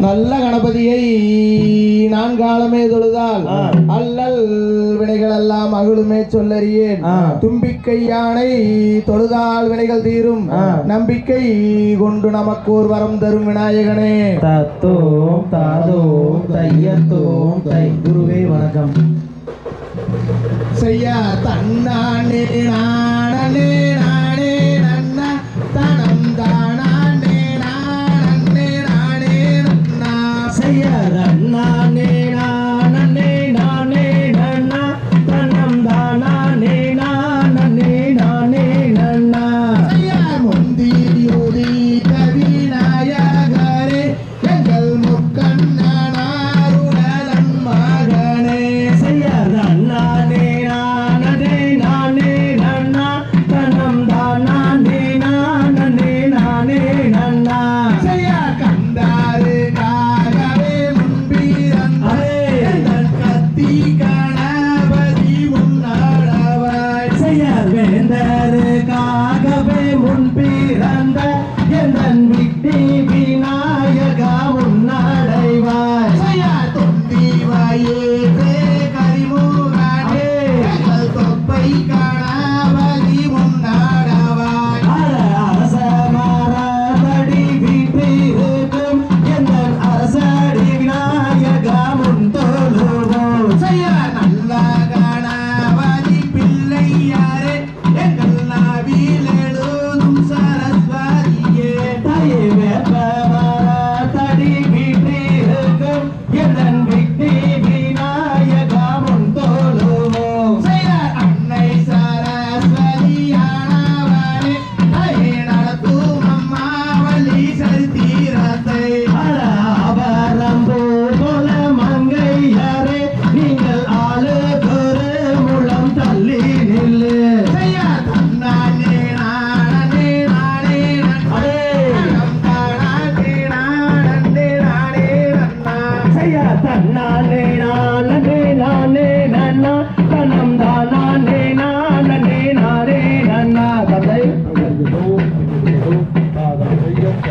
நல்ல கணபதியை நான் காலமே தொழுதால் அல்லல் வினைகள் எல்லாம் அகலுமே சொல்லறியேன். ஆ. தும்பிக்கை யானை தொழுதால் வினைகள் தீரும். நம்பிக்கை கொண்டு நமக்கு ஒரு வரம் தரும் விநாயகனே. தத்தோம் தாதோம் தையத்தோம் தை. குருவே வணக்கம். செய்ய தன்னானே நான்